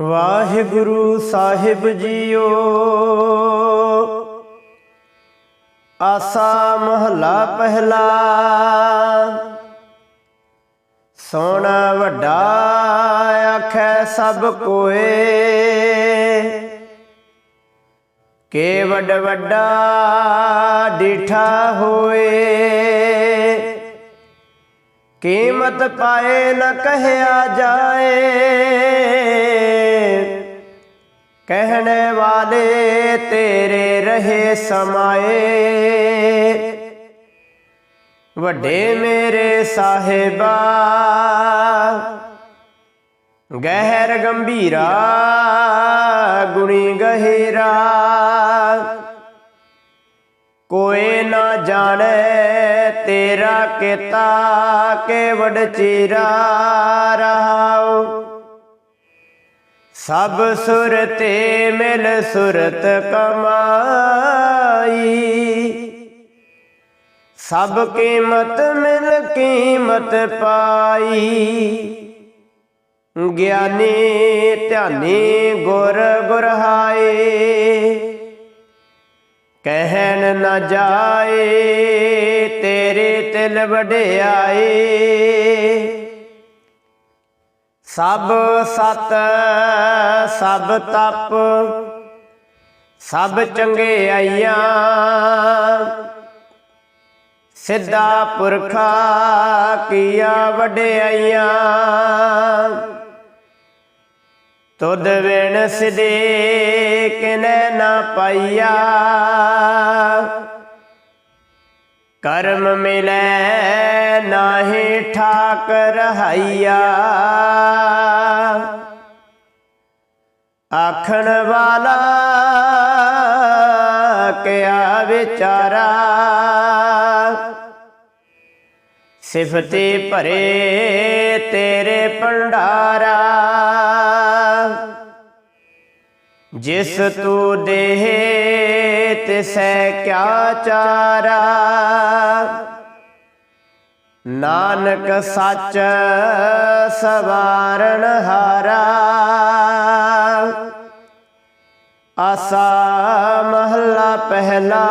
ਵਾਹਿਗੁਰੂ ਸਾਹਿਬ JIO. ਆਸਾ ਮਹਲਾ ਪਹਿਲਾ। ਸੋਹਣਾ ਵੱਡਾ ਆਖੈ ਸਭ ਕੋਏ। ਕੇ ਵੱਡ ਵੱਡਾ ਡਿਠਾ ਹੋਏ। ਕੀਮਤ ਪਾਏ ਨਾ ਕਹਿਆ ਜਾਏ। ਕਹਿਣ ਵਾਲੇ ਤੇਰੇ ਰਹੇ ਸਮਾਏ। ਵੱਡੇ ਮੇਰੇ ਸਾਹਿਬਾ, ਗਹਿਰ ਗੰਭੀਰਾ, ਗੁਣੀ ਗਹਿਰਾ। ਕੋਈ ਨਾ ਜਾਣੇ ਤੇਰਾ ਕੀਤਾ ਕੇ ਵਡ ਚੀਰਾ ਰਹਾਉ। ਸਭ ਸੁਰਤੇ ਮਿਲ ਸੁਰਤ ਕਮਾਈ। ਸਭ ਕੀਮਤ ਮਿਲ ਕੀਮਤ ਪਾਈ। ਗਿਆਨੀ ਧਿਆਨੀ ਗੁਰ ਗੁਰਹਾਏ ਕਹਿਣ ਨਾ ਜਾਏ, ਤੇਰੇ ਤਿਲ ਵਡਿਆਏ। ਸਭ ਸਤ, ਸਭ ਤਪ, ਸਭ ਚੰਗਿਆਈਆਂ ਸਿੱਧਾ ਪੁਰਖਾ ਕੀਆ ਵਡਿਆਈਆਂ। ਤੁਧ ਵਿਣ ਸਿਦੇ ਕਿਨੈ ਨਾ ਪਾਈਆ। ਕਰਮ ਮਿਲੈ ਨਾਹੀ ਠਾਕ ਰਹਾਈਆ ਆਖਣ ਵਾਲਾ ਕਿਆ ਵਿਚਾਰਾ। ਸਿਫਤੇ ਭਰੇ ਤੇਰੇ ਭੰਡਾਰਾ। ਜਿਸ ਤੂੰ ਦੇਹ ਤਿਸੈ ਕਿਆ ਚਾਰਾ? ਨਾਨਕ ਸੱਚ ਸਵਾਰਨ ਹਾਰਾ। ਆਸਾ ਮਹੱਲਾ ਪਹਿਲਾ।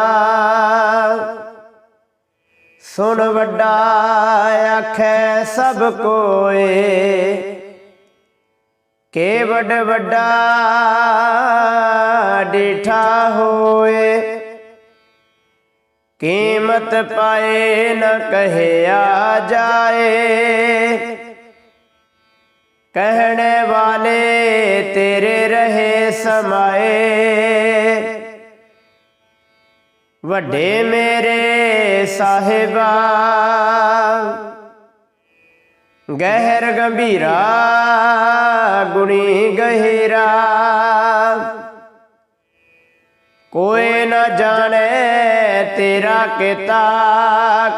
ਸੁਣ ਵੱਡਾ ਆਖੈ ਸਭ ਕੋਏ। ਕੇ ਵੱਡ ਵੱਡਾ ਡਿਠਾ ਹੋਏ। ਕੀਮਤ ਪਾਏ ਨਾ ਕਹਿਆ ਜਾਏ। ਕਹਿਣ ਵਾਲੇ ਤੇਰੇ ਰਹੇ ਸਮਾਏ। ਵੱਡੇ ਮੇਰੇ ਸਾਹਿਬਾ ਗਹਿਰ ਗੰਭੀਰਾ, ਗੁਣੀ ਗਹਿਰਾ। ਕੋਈ ਨਾ ਜਾਣੇ ਤੇਰਾ ਕੀਤਾ,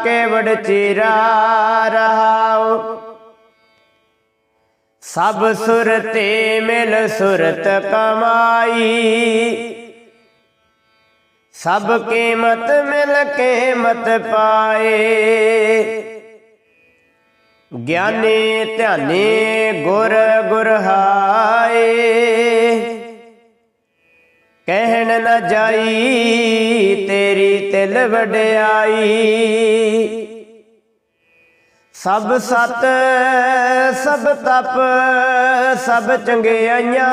ਕੇਵੜ ਚੀਰਾ ਰਹਾਉ। ਸਭ ਸੁਰਤੇ ਮਿਲ ਸੁਰਤ ਕਮਾਈ। ਸਭ ਕੀਮਤ ਮਿਲ ਕੀਮਤ ਪਾਏ। ਗਿਆਨੀ ਧਿਆਨੀ ਗੁਰ ਗੁਰਹਾਏ। ਕਹਿਣ ਨਾ ਜਾਈ ਤੇਰੀ ਤਿਲ ਵਡਿਆਈ। ਸਭ ਸਤ, ਸਭ ਤਪ, ਸਭ ਚੰਗਿਆਈਆਂ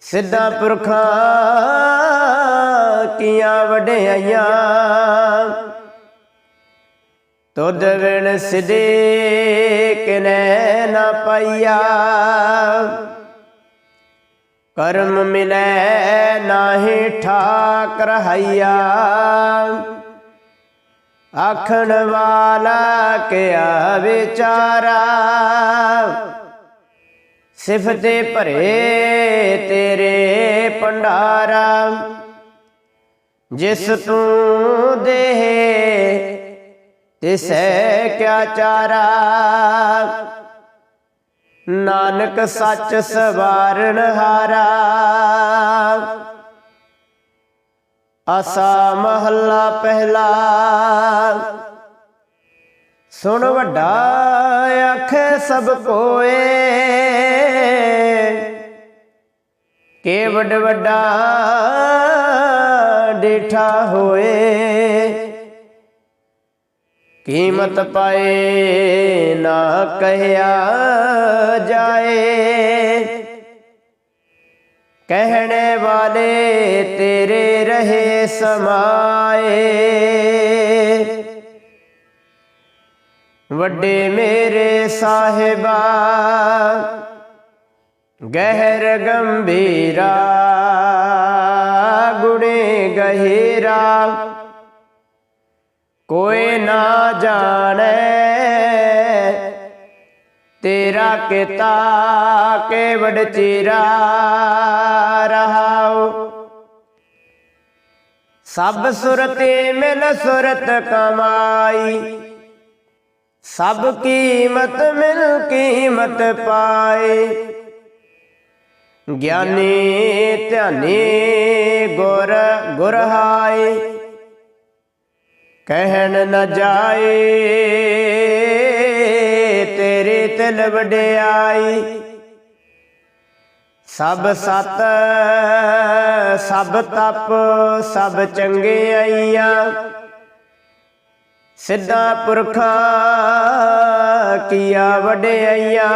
ਸਿੱਧਾ ਪੁਰਖਾਂ ਕੀਆਂ ਵਡਿਆਈਆਂ। ਤੁਧ ਵਿਣ ਸਿਦੇ ਕਿਨੈ ਨਾ ਪਾਈਆ। ਕਰਮ ਮਿਲੈ ਨਾਹੀ ਠਾਕ ਰਹਾਈਆ ਆਖਣ ਵਾਲਾ ਕਿਆ ਵਿਚਾਰਾ। ਸਿਫਤੇ ਭਰੇ ਤੇਰੇ ਭੰਡਾਰਾ। ਜਿਸ ਤੂੰ ਦੇਹ ਤਿਸੈ ਕਿਆ ਚਾਰਾ? ਨਾਨਕ ਸੱਚ ਸਵਾਰਨ ਹਾਰਾ। ਆਸਾ ਮਹੱਲਾ ਪਹਿਲਾ। ਸੁਣ ਵੱਡਾ ਆਖੇ ਸਭ ਕੋਏ ਕੇ ਵੱਡ ਵੱਡਾ ਡੇਠਾ ਹੋਏ। ਕੀਮਤ ਪਾਏ, ਨਾ ਕਹਿਆ ਜਾਏ। ਕਹਿਣੇ ਵਾਲੇ ਤੇਰੇ ਰਹੇ ਸਮਾਏ। ਵੱਡੇ ਮੇਰੇ ਸਾਹਿਬਾ, ਗਹਿਰ ਗੰਭੀਰਾ, ਗੁਣੇ ਗਹਿਰਾ। ਕੋਈ ਨਾ ਜਾਣੇ। ਤੇਰਾ ਕੀਤਾ ਕੇ ਵਡ ਚੀਰਾ ਰਹਾਉ। ਸਭ ਸੁਰਤੇ ਮਿਲ ਸੁਰਤ ਕਮਾਈ। ਸਭ ਕੀਮਤ ਮਿਲ ਕੀਮਤ ਪਾਏ। ਗਿਆਨੀ ਧਿਆਨੀ ਗੁਰ ਗੁਰਹਾਏ ਕਹਿਣ ਨਾ ਜਾਏ, ਤੇਰੇ ਤਿਲ ਵਡਿਆਈ। ਸਭ ਸਤ, ਸਭ ਤਪ, ਸਭ ਚੰਗੇ ਆਈਆਂ। ਸਿੱਧਾ ਪੁਰਖਾ ਕੀਆ ਵਡਿਆਈਆਂ।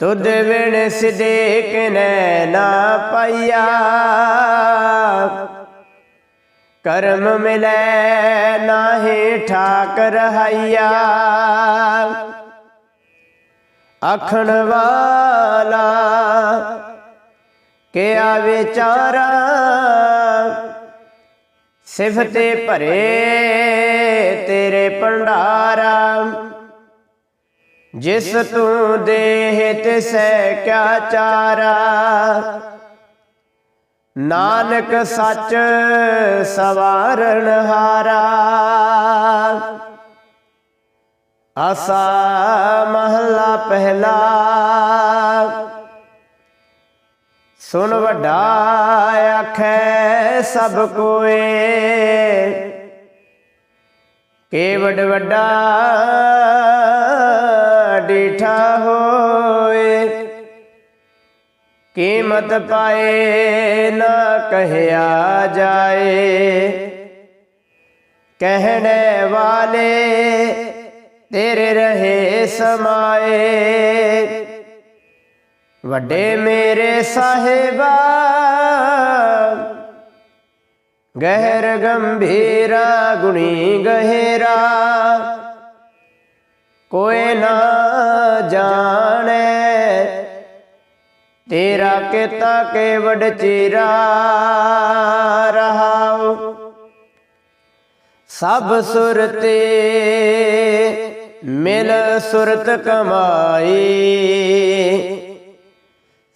ਤੁਧ ਵਿਣ ਸਿਦੇ ਕਿਨੈ ਨਾ ਪਾਈਆ। ਕਰਮ ਮਿਲੈ ਨਾਹੀ ਠਾਕ ਰਹਾਈਆ ਆਖਣ ਵਾਲਾ ਕਿਆ ਵਿਚਾਰਾ ਸਿਫਤੇ ਭਰੇ ਤੇਰੇ ਭੰਡਾਰਾ। ਜਿਸ ਤੂੰ ਦੇਹ ਤਿਸੈ ਕਿਆ ਚਾਰਾ। ਨਾਨਕ ਸੱਚ ਸਵਾਰਨ ਹਾਰਾ। ਆਸਾ ਮਹੱਲਾ ਪਹਿਲਾ। ਸੁਨ ਵੱਡਾ ਆਖੈ ਸਭ ਕੋਏ। ਕੇ ਵੱਡ ਵੱਡਾ ਡੀਠਾ ਹੋਏ। ਕੀਮਤ ਪਾਏ ਨਾ ਕਹਿਆ ਜਾਏ। ਕਹਿਣੇ ਵਾਲੇ ਤੇਰੇ ਰਹੇ ਸਮਾਏ। ਵੱਡੇ ਮੇਰੇ ਸਾਹਿਬਾ, ਗਹਿਰ ਗੰਭੀਰਾ ਗੁਣੀ ਗਹਿਰਾ। ਕੋਈ ਨਾ ਜਾਣੇ ਤੇਰਾ ਕੀਤਾ ਕੇ ਵਡ ਚੀਰਾ ਰਹਾਉ। ਸਭ ਸੁਰਤੇ ਮਿਲ ਸੁਰਤ ਕਮਾਈ।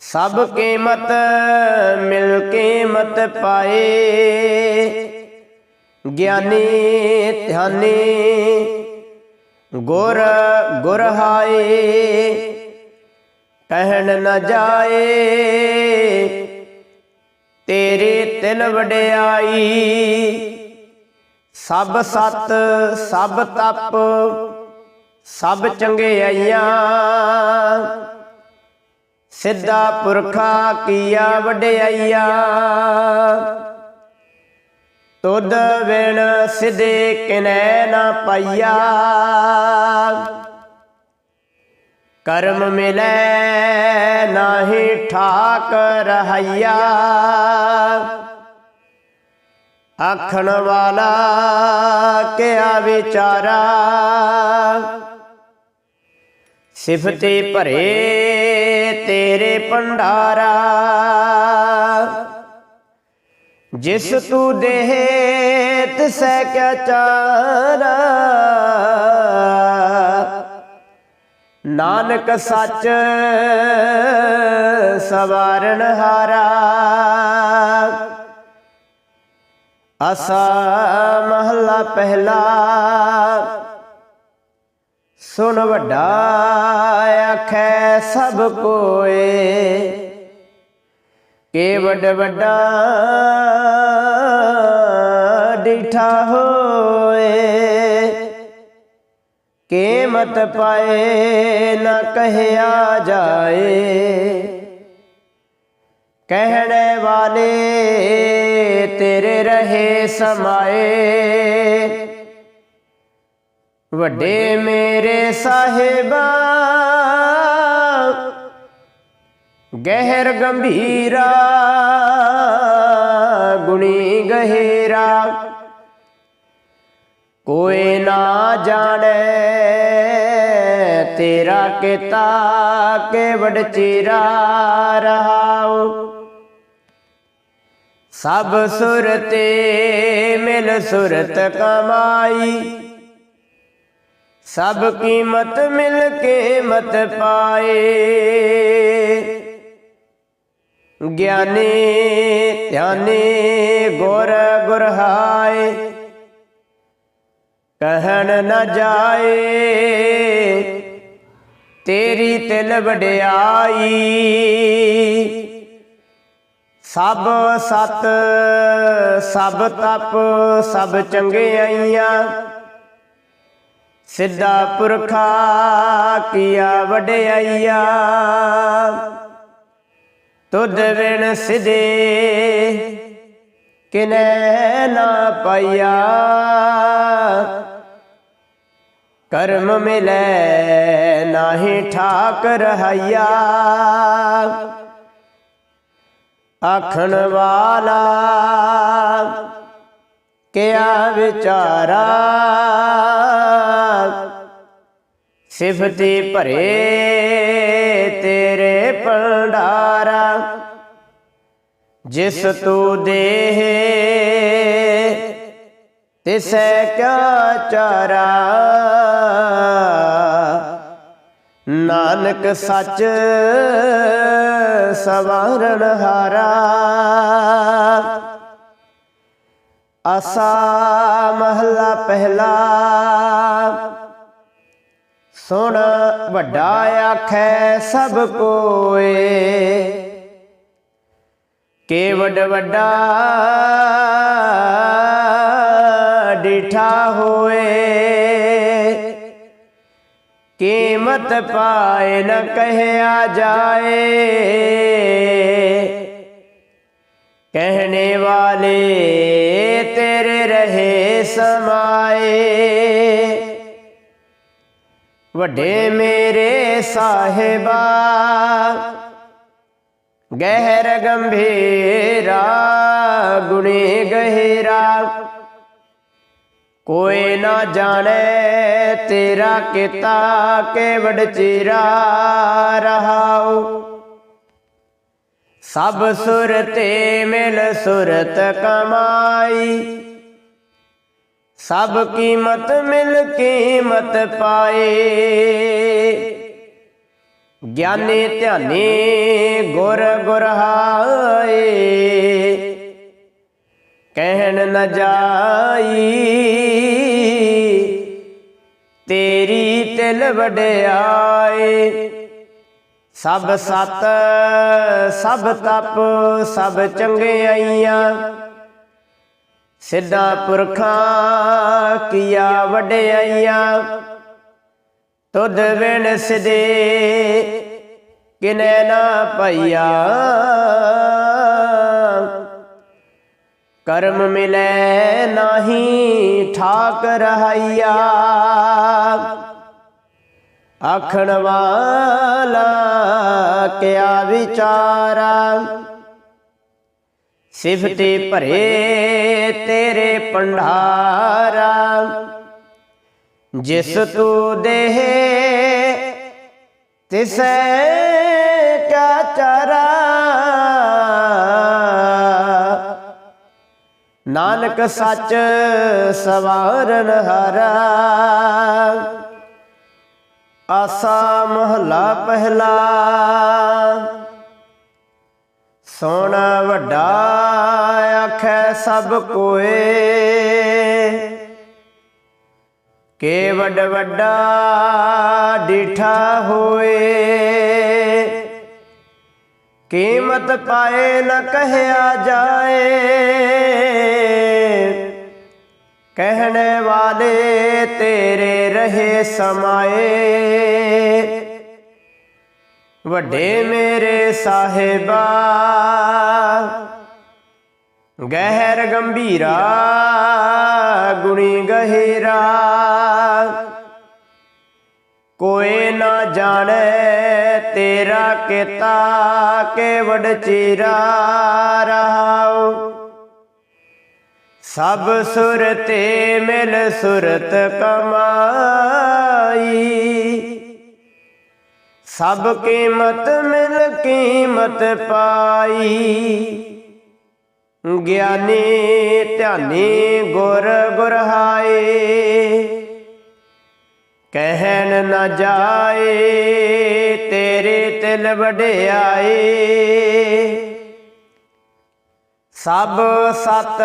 ਸਭ ਕੀਮਤ ਮਿਲ ਕੀਮਤ ਪਾਏ ਗਿਆਨੀ ਧਿਆਨੀ ਗੁਰ ਗੁਰਹਾਏ ਕਹਿਣ ਨਾ ਜਾਏ। ਤੇਰੇ ਤਿਲ ਵਡਿਆਈ, ਸਭ ਸਤ, ਸਭ ਤਪ, ਸਭ ਚੰਗਿਆਈਆਂ ਸਿੱਧਾ ਪੁਰਖਾ ਕੀਆ ਵਡਿਆਈਆ। ਤੁਧ ਵਿਣ ਸਿਧੇ ਕਿਨੈ ਨਾ ਪਈਆ। ਕਰਮ ਮਿਲੈ ਨਾਹੀ ਠਾਕ ਰਹਾਈਆ ਆਖਣ ਵਾਲਾ ਕਿਆ ਵਿਚਾਰਾ? ਸਿਫਤੇ ਭਰੇ ਤੇਰੇ ਭੰਡਾਰਾ। ਜਿਸ ਤੂੰ ਦੇਹ ਤਿਸੈ ਕਿਆ ਚਾਰਾ। ਨਾਨਕ ਸੱਚ ਸਵਾਰਨ ਹਾਰਾ। ਅਸਾ ਮਹੱਲਾ ਪਹਿਲਾ। ਸੁਨ ਵੱਡਾ ਆਖੈ ਸਭ ਕੋਏ। ਕੇ ਵੱਡ ਵੱਡਾ ਡਿਠਾ ਹੋਏ। ਕੀਮਤ ਪਾਏ ਨਾ ਕਹਿਆ ਜਾਏ। ਕਹਿਣੇ ਵਾਲੇ ਤੇਰੇ ਰਹੇ ਸਮਾਏ। ਵੱਡੇ ਮੇਰੇ ਸਾਹਿਬਾ, ਗਹਿਰ ਗੰਭੀਰਾ, ਗੁਣੀ ਗਹਿਰਾ। ਕੋਈ ਨਾ ਜਾਣੇ ਤੇਰਾ ਕੀਤਾ ਕੇਵੜ ਚੀਰਾ ਰਹਾਉ। ਸਭ ਸੁਰਤੇ ਮਿਲ ਸੁਰਤ ਕਮਾਈ। ਸਭ ਕੀਮਤ ਮਿਲ ਕੇ ਮਤ ਪਾਏ। ਗਿਆਨੀ ਧਿਆਨੀ ਗੁਰ ਗੁਰਹਾਏ ਕਹਿਣ ਨਾ ਜਾਏ, ਤੇਰੀ ਤਿਲ ਵਡਿਆਈ। ਸਭ ਸਤ, ਸਭ ਤਪ, ਸਭ ਚੰਗਿਆਈਆਂ ਸਿੱਧਾ ਪੁਰਖਾ ਕੀਆ ਵਡਿਆਈਆ। ਤੁਧ ਵਿਣ ਸਿਦੇ ਕਿਨੈ ਨਾ ਪਾਇਆ ਕਰਮ ਮਿਲੈ ਨਾਹੀ ਠਾਕ ਰਹਾਇਆ ਆਖਣ ਵਾਲਾ, ਕਿਆ ਵਿਚਾਰਾ? ਸਿਫਤੀ ਭਰੇ ਤੇਰੇ ਭੰਡਾਰਾ, ਜਿਸ ਤੂੰ ਦੇਹ ਤਿਸੈ ਕਿਆ ਚਾਰਾ? ਨਾਨਕ ਸੱਚ ਸਵਾਰਨ ਹਾਰਾ। ਆਸਾ ਮਹਲਾ ਪਹਿਲਾ। ਸੁਣ ਵੱਡਾ ਆਖੈ ਸਭ ਕੋਏ। ਕੇਵਡ ਵੱਡਾ ਬੈਠਾ ਹੋਏ। ਕੀਮਤ ਪਾਏ ਨ ਕਹਿਆ ਜਾਏ। ਕਹਿਣੇ ਵਾਲੇ ਤੇਰੇ ਰਹੇ ਸਮਾਏ। ਵੱਡੇ ਮੇਰੇ ਸਾਹਿਬਾ, ਗਹਿਰ ਗੰਭੀਰਾ, ਗੁਣੀ ਗਹਿਰਾ। ਕੋਈ ਨਾ ਜਾਣੇ ਤੇਰਾ ਕੀਤਾ ਕੇਵੜ ਚੀਰਾ ਰਹਾਉ ਸਭ ਸੁਰਤੇ ਮਿਲ ਸੁਰਤ ਕਮਾਈ। ਸਭ ਕੀਮਤ ਮਿਲ ਕੀਮਤ ਪਾਏ। ਗਿਆਨੀ ਧਿਆਨੀ ਗੁਰ ਗੁਰਹਾਏ ਕਹਿਣ ਨ ਜਾਈ, ਤੇਰੀ ਤਿਲ ਵਡਿਆਏ। ਸਭ ਸਤ, ਸਭ ਤਪ, ਸਭ ਚੰਗਿਆਈਆਂ ਸਿੱਧਾ ਪੁਰਖਾਂ ਕੀਆ ਵਡਿਆਈਆਂ। ਤੁਧ ਵਿਣ ਸਿਦੇ ਕਿਨੈ ਨਾ ਪਈਆ। ਕਰਮ ਮਿਲੈ ਨਾਹੀ ਠਾਕ ਰਹਾਈਆ। ਆਖਣ ਵਾਲਾ ਕਿਆ ਵਿਚਾਰਾ ਸਿਫਤੇ ਭਰੇ ਤੇਰੇ ਪੰਡਾਰਾ ਜਿਸ ਤੂੰ ਦੇਹ ਤਿਸੈ ਨਾਨਕ ਸੱਚ ਸਵਾਰਨ ਹਾਰਾ। ਆਸਾ ਮਹਲਾ ਪਹਿਲਾ। ਸੋਨਾ ਵੱਡਾ ਆਖੈ ਸਭ ਕੋਏ। ਕੇ ਵੱਡ ਵੱਡਾ ਡਿਠਾ ਹੋਏ। ਕੀਮਤ ਪਾਏ ਨ ਕਹਿਆ ਜਾਏ। ਕਹਿਣ ਵਾਲੇ ਤੇਰੇ ਰਹੇ ਸਮਾਏ। ਵੱਡੇ ਮੇਰੇ ਸਾਹਿਬਾ ਗਹਿਰ ਗੰਭੀਰਾ ਗੁਣੀ ਗਹਿਰਾ। ਕੋਈ ਨਾ ਜਾਣੇ ਤੇਰਾ ਕੀਤਾ ਕੇਵਡ ਚੀਰਾ ਰਹਾਉ। ਸਭ ਸੁਰਤੇ ਮਿਲ ਸੁਰਤ ਕਮਾਈ। ਸਭ ਕੀਮਤ ਮਿਲ ਕੀਮਤ ਪਾਈ। ਗਿਆਨੀ ਧਿਆਨੀ ਗੁਰ ਗੁਰਹਾਏ। ਕਹਿਣ ਨਾ ਜਾਏ, ਤੇਰੇ ਤਿਲ ਵਡਿਆਏ। ਸਭ ਸਤ,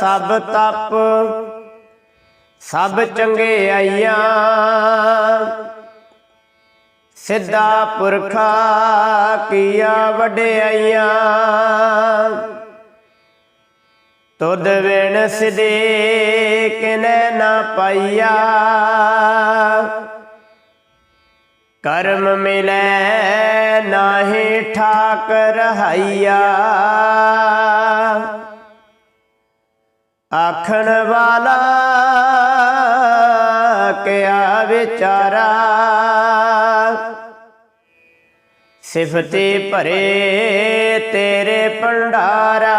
ਸਭ ਤਪ, ਸਭ ਚੰਗਿਆਈਆਂ ਸਿੱਧਾ ਪੁਰਖਾ ਕੀਆ ਵਡਿਆਈਆਂ। ਤੁਧ ਵਿਣ ਸਿਦੇ ਕਿਨੈ ਨਾ ਪਾਈਆ। ਕਰਮ ਮਿਲੈ ਨਾਹੀ ਠਾਕ ਰਹਾਈਆ ਆਖਣ ਵਾਲਾ ਕਿਆ ਵਿਚਾਰਾ। ਸਿਫਤੇ ਭਰੇ ਤੇਰੇ ਭੰਡਾਰਾ।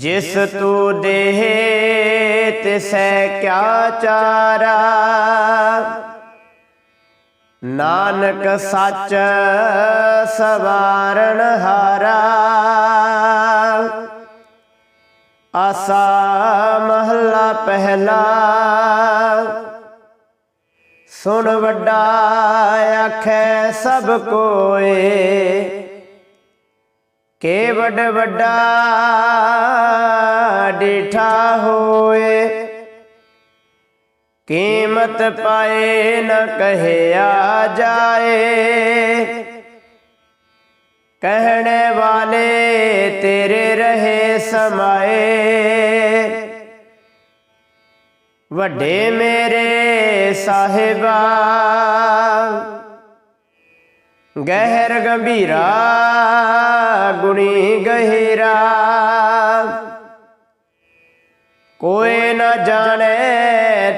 ਜਿਸ ਤੂੰ ਦੇਹ ਤਿਸੈ ਕਿਆ ਚਾਰਾ? ਨਾਨਕ ਸੱਚ ਸਵਾਰਨ ਹਾਰਾ। ਆਸਾ ਮਹੱਲਾ ਪਹਿਲਾ। ਸੁਣ ਵੱਡਾ ਆਖੈ ਸਭ ਕੋਏ। ਕੇ ਵੱਡ ਵੱਡਾ ਡਿਠਾ ਹੋਏ। ਕੀਮਤ ਪਾਏ ਨ ਕਹਿਆ ਜਾਏ। ਕਹਿਣੇ ਵਾਲੇ ਤੇਰੇ ਰਹੇ ਸਮਾਏ। ਵੱਡੇ ਮੇਰੇ ਸਾਹਿਬਾ ਗਹਿਰ ਗੰਭੀਰਾ, ਗੁਣੀ ਗਹਿਰਾ। ਕੋਈ ਨਾ ਜਾਣੇ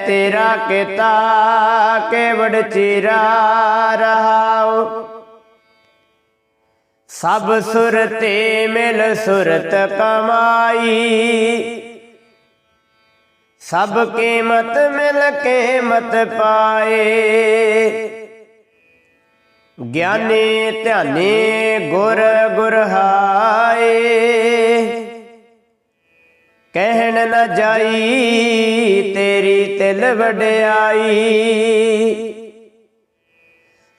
ਤੇਰਾ ਕੀਤਾ, ਕੇਵੜ ਚੀਰਾ ਰਹਾਉ। ਸਭ ਸੁਰਤੇ ਮਿਲ ਸੁਰਤ ਕਮਾਈ। ਸਭ ਕੀਮਤ ਮਿਲ ਕੀਮਤ ਪਾਏ। ਗਿਆਨੀ ਧਿਆਨੀ ਗੁਰ ਗੁਰਹਾਏ ਕਹਿਣ ਨਾ ਜਾਈ ਤੇਰੀ ਤਿਲ ਵਡਿਆਈ।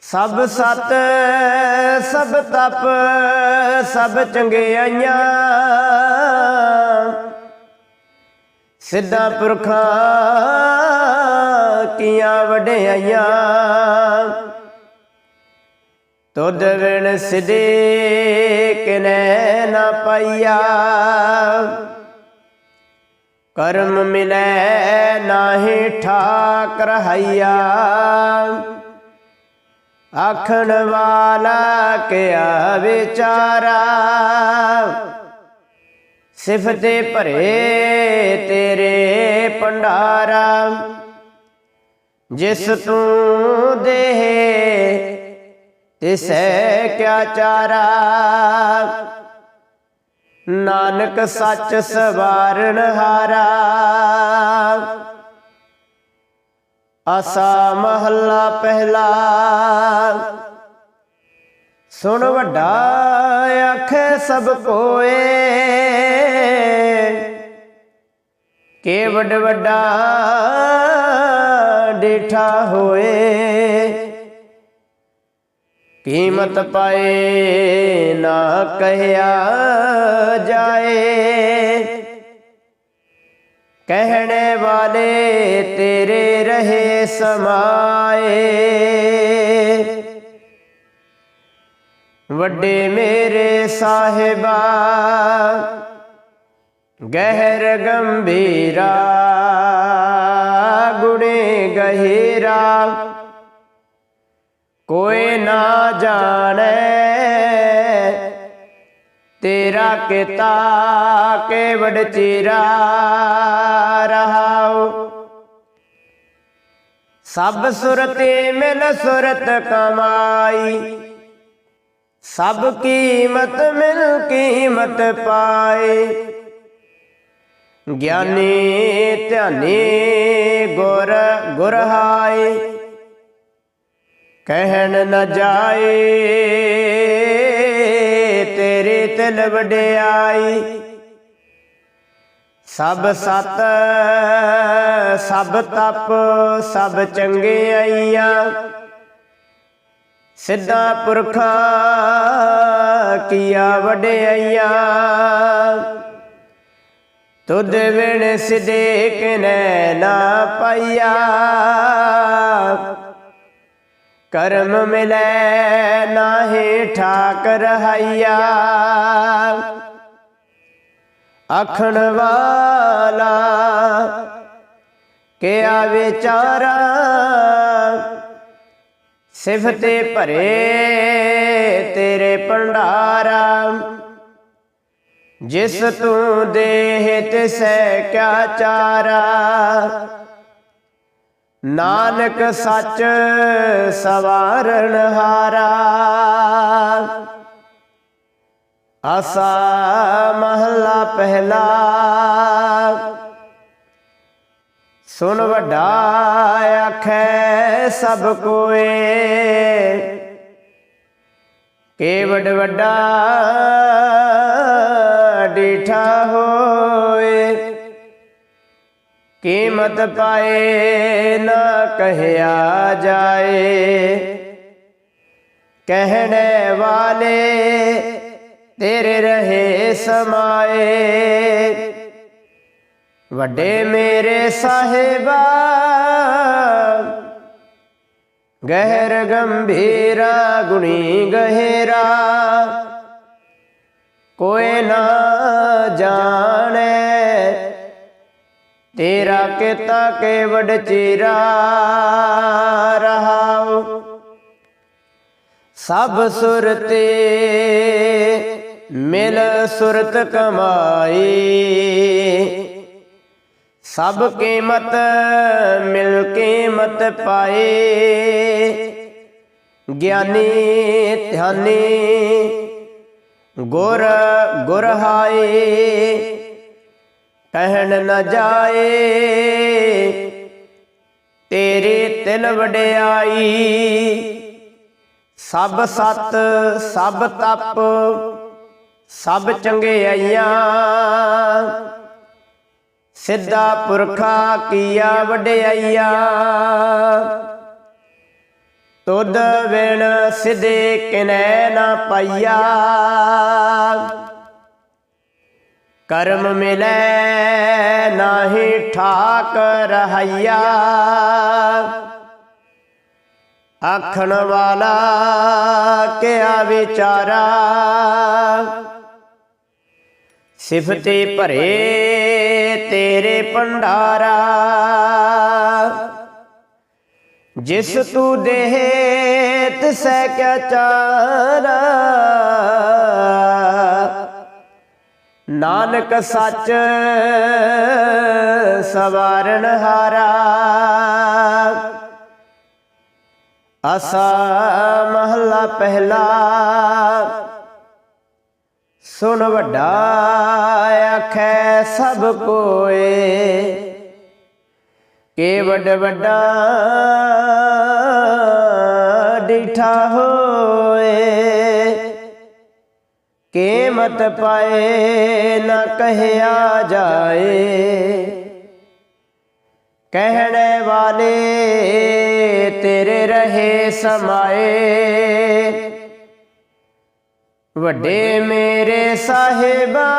ਸਭ ਸਤ, ਸਭ ਤਪ, ਸਭ ਚੰਗਿਆਈਆਂ। ਸਿੱਧਾ ਪੁਰਖਾਂ ਕੀਆਂ ਵਡਿਆਈਆਂ। ਤੁਧ ਵਿਣ ਸਿਦੇ ਕਿਨੈ ਨਾ ਪਾਈਆ। ਕਰਮ ਮਿਲੈ ਨਾਹੀ ਠਾਕ ਰਹਾਈਆ ਆਖਣ ਵਾਲਾ ਕਿਆ ਵਿਚਾਰਾ। ਸਿਫਤੇ ਭਰੇ ਤੇਰੇ ਭੰਡਾਰਾ। ਜਿਸ ਤੂੰ ਦੇਹ ਤਿਸੈ ਕਿਆ ਚਾਰਾ? ਨਾਨਕ ਸੱਚ ਸਵਾਰਨ ਹਾਰਾ। ਆਸਾ ਮਹੱਲਾ ਪਹਿਲਾ। ਸੁਣ ਵੱਡਾ ਆਖੇ ਸਭ ਕੋਏ। ਕੇ ਵੱਡ ਵੱਡਾ ਡੇਠਾ ਹੋਏ। ਕੀਮਤ ਪਾਏ ਨਾ ਕਹਿਆ ਜਾਏ। ਕਹਿਣੇ ਵਾਲੇ ਤੇਰੇ ਰਹੇ ਸਮਾਏ। ਵੱਡੇ ਮੇਰੇ ਸਾਹਿਬਾ, ਗਹਿਰ ਗੰਭੀਰਾ, ਗੁਣੇ ਗਹਿਰਾ ਕੋਈ ਨਾ ਜਾਣੈ। ਤੇਰਾ ਕੀਤਾ ਕੇਵਡ ਚੀਰਾ ਰਹਾਉ। ਸਭ ਸੁਰਤੇ ਮਿਲ ਸੁਰਤ ਕਮਾਈ। ਸਭ ਕੀਮਤ ਮਿਲ ਕੀਮਤ ਪਾਏ। ਗਿਆਨੀ ਧਿਆਨੀ ਗੁਰ ਗੁਰਹਾਏ ਕਹਿਣ ਨਾ ਜਾਏ, ਤੇਰੇ ਤਿਲ ਵਡਿਆਈ। ਸਭ ਸਤ, ਸਭ ਤਪ, ਸਭ ਚੰਗਿਆਈਆਂ ਸਿੱਧਾ ਪੁਰਖਾ ਕੀਆ ਵਡਿਆਈਆਂ। ਤੁਧ ਵਿਣ ਸਿਦੇ ਕਿਨੈ ਨਾ ਪਾਈਆ। ਕਰਮ ਮਿਲੈ ਨਾਹੀ ਠਾਕ ਰਹਾਈਆ ਆਖਣ ਵਾਲਾ ਕਿਆ ਵਿਚਾਰਾ ਸਿਫਤੇ ਭਰੇ ਤੇਰੇ ਭੰਡਾਰਾ। ਜਿਸ ਤੂੰ ਦੇਹ ਤਿਸੈ ਕਿਆ ਚਾਰਾ। ਨਾਨਕ ਸੱਚ ਸਵਾਰਨ ਹਾਰਾ। ਆਸਾ ਮਹੱਲਾ ਪਹਿਲਾ। ਸੁਣ ਵੱਡਾ ਆਖੈ ਸਭ ਕੋਏ। ਕੇਵਡ ਵੱਡਾ ਡੀਠਾ ਹੋਏ। ਕੀਮਤ ਪਾਏ ਨਾ ਕਹਿਆ ਜਾਏ। ਕਹਿਣੇ ਵਾਲੇ ਤੇਰੇ ਰਹੇ ਸਮਾਏ। ਵੱਡੇ ਮੇਰੇ ਸਾਹਿਬਾ, ਗਹਿਰ ਗੰਭੀਰਾ ਗੁਣੀ ਗਹਿਰਾ। ਕੋਈ ਨਾ ਜਾਣੈ ਤੇਰਾ ਕੀਤਾ ਕੇਵਡ ਚੀਰਾ ਰਹਾਉ। ਸਭ ਸੁਰਤੇ ਮਿਲ ਸੁਰਤ ਕਮਾਈ। ਸਭ ਕੀਮਤ ਮਿਲ ਕੀਮਤ ਪਾਏ ਗਿਆਨੀ ਧਿਆਨੀ ਗੁਰ ਗੁਰਹਾਏ ਕਹਿਣ ਨਾ ਜਾਏ। ਤੇਰੇ ਤਿਲ ਵਡਿਆਈ। ਸਭ ਸਤ, ਸਭ ਤਪ, ਸਭ ਚੰਗਿਆਈਆਂ ਸਿੱਧਾ ਪੁਰਖਾ ਕੀਆ ਵਡਿਆਈਆ। ਤੁਧ ਵਿਣ ਸਿਧੇ ਕਿਨੈ ਨਾ ਪਾਈਆ। ਕਰਮ ਮਿਲੈ ਨਾਹੀ ਠਾਕ ਰਹਾਈਆ ਆਖਣ ਵਾਲਾ ਕਿਆ ਵਿਚਾਰਾ? ਸਿਫਤੇ ਭਰੇ ਤੇਰੇ ਭੰਡਾਰਾ। ਜਿਸ ਤੂੰ ਦੇਹ ਤਿਸੈ ਕਿਆ ਚਾਰਾ। ਨਾਨਕ ਸੱਚ ਸਵਾਰਨ ਹਾਰਾ। ਆਸਾ ਮਹੱਲਾ ਪਹਿਲਾ। ਸੁਣ ਵੱਡਾ ਆਖੈ ਸਭ ਕੋਏ। ਕੇ ਵੱਡ ਵੱਡਾ ਡਿਠਾ ਹੋਏ। ਕੀਮਤ ਪਾਏ ਨਾ ਕਹਿਆ ਜਾਏ। ਕਹਿਣੇ ਵਾਲੇ ਤੇਰੇ ਰਹੇ ਸਮਾਏ। ਵੱਡੇ ਮੇਰੇ ਸਾਹਿਬਾ,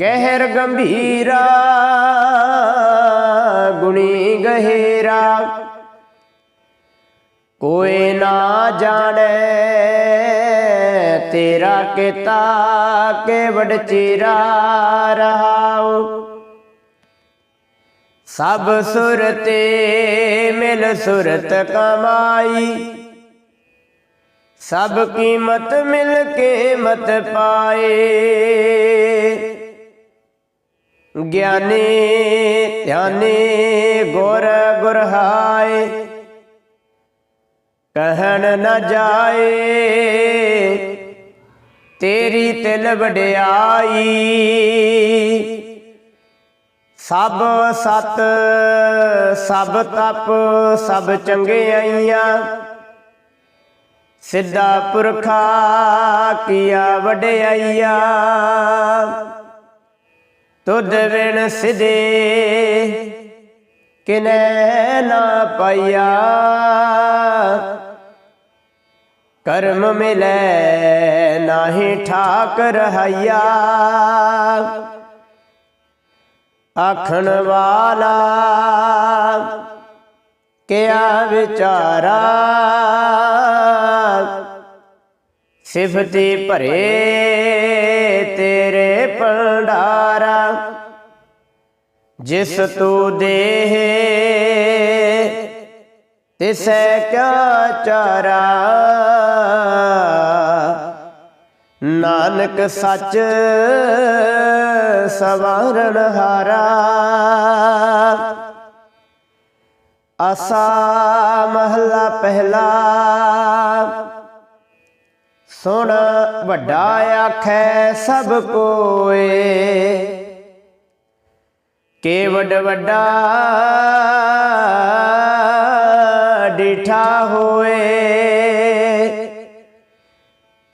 ਗਹਿਰ ਗੰਭੀਰਾ, ਗੁਣੀ ਗਹਿਰਾ। ਕੋਈ ਨਾ ਜਾਣੈ, ਤੇਰਾ ਕੀਤਾ ਕੇਵੜ ਚੀਰਾ ਰਹਾਉ। ਸਭ ਸੁਰਤੇ ਮਿਲ ਸੁਰਤ ਕਮਾਈ, ਸਭ ਕੀਮਤ ਮਿਲ ਕੇ ਮਤ ਪਾਏ। ਗਿਆਨੀ ਧਿਆਨੀ ਗੁਰ ਗੁਰਹਾਏ ਕਹਿਣ ਨਾ ਜਾਏ, ਤੇਰੀ ਤਿਲ ਵਡਿਆਈ। ਸਭ ਸਤ, ਸਭ ਤਪ, ਸਭ ਚੰਗਿਆਈਆਂ ਸਿੱਧਾ ਪੁਰਖਾ ਕੀਆ ਵਡਿਆਈਆ। ਤੁਧ ਵਿਣ ਸਿਦੇ ਕਿਨੈ ਨਾ ਪਾਇਆ ਕਰਮ ਮਿਲੈ ਨਾਹੀ ਠਾਕ ਰਹਾਇਆ ਆਖਣ ਵਾਲਾ, ਕਿਆ ਵਿਚਾਰਾ? ਸਿਫਤੀ ਭਰੇ ਤੇਰੇ ਭੰਡਾਰਾ, ਜਿਸ ਤੂੰ ਦੇਹ ਤਿਸੈ ਕਿਆ ਚਾਰਾ? ਨਾਨਕ ਸੱਚ ਸਵਾਰਨ ਹਾਰਾ। ਆਸਾ ਮਹਲਾ ਪਹਿਲਾ। ਸੁਣ ਵੱਡਾ ਆਖੈ ਸਭ ਕੋਏ। ਕੇਵਡ ਵੱਡਾ ਡਿਠਾ ਹੋਏ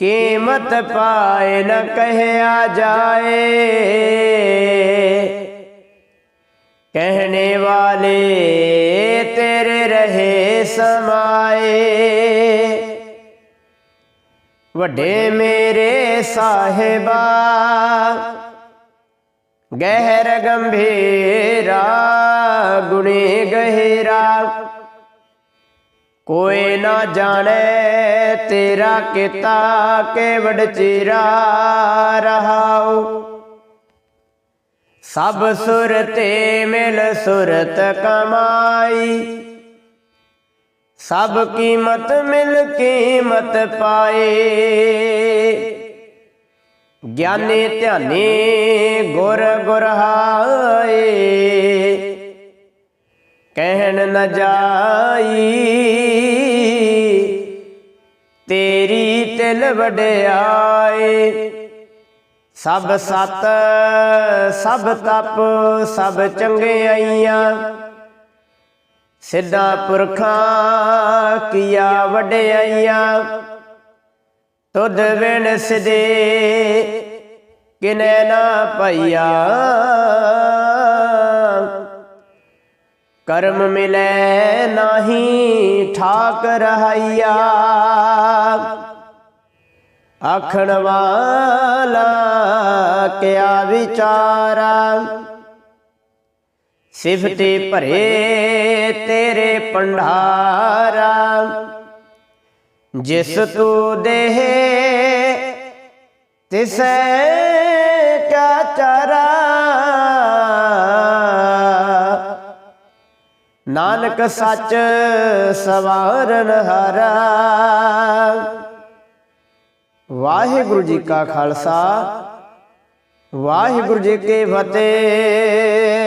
ਕੀਮਤ ਪਾਏ ਨ ਕਹਿਆ ਜਾਏ ਕਹਿਣੇ ਵਾਲੇ ਤੇਰੇ ਰਹੇ ਸਮਾਏ ਵੱਡੇ ਮੇਰੇ ਸਾਹਿਬਾ ਗਹਿਰ ਗੰਭੀਰਾ ਗੁਣੀ ਗਹਿਰਾ ਕੋਈ ਨਾ ਜਾਣੇ ਤੇਰਾ ਕੀਤਾ ਕੇਵੜ ਚੀਰਾ ਰਹਾਉ। ਸਭ ਸੁਰਤੇ ਮਿਲ ਸੁਰਤ ਕਮਾਈ। ਸਭ ਕੀਮਤ ਮਿਲ ਕੀਮਤ ਪਾਏ। ਗਿਆਨੀ ਧਿਆਨੀ ਗੁਰ ਗੁਰਹਾਏ। ਕਹਿਣ ਨ ਜਾਈ, ਤੇਰੀ ਤਿਲ ਵਡਿਆਏ। ਸਭ ਸਤ, ਸਭ ਤਪ, ਸਭ ਚੰਗਿਆਈਆਂ ਸਿੱਧਾ ਪੁਰਖਾਂ ਕੀਆ ਵਡਿਆਈਆਂ। ਤੁਧ ਵਿਣ ਸਿਦੇ ਕਿਨੈ ਨਾ ਪਈਆ। ਕਰਮ ਮਿਲੈ ਨਾਹੀ ਠਾਕ ਰਹਾਈਆ ਆਖਣ ਵਾਲਾ ਕਿਆ ਵਿਚਾਰਾ? ਸਿਫਤੇ ਭਰੇ ਤੇਰੇ ਪੰਡਾਰਾ ਜਿਸ ਤੂੰ ਦੇਹ ਤਿਸੈ ਨਾਨਕ ਸੱਚ ਸਵਾਰਨ ਹਾਰਾ। ਵਾਹਿਗੁਰੂ ਜੀ ਕਾ ਖਾਲਸਾ। ਵਾਹਿਗੁਰੂ ਜੀ ਕੀ ਫਤਿਹ।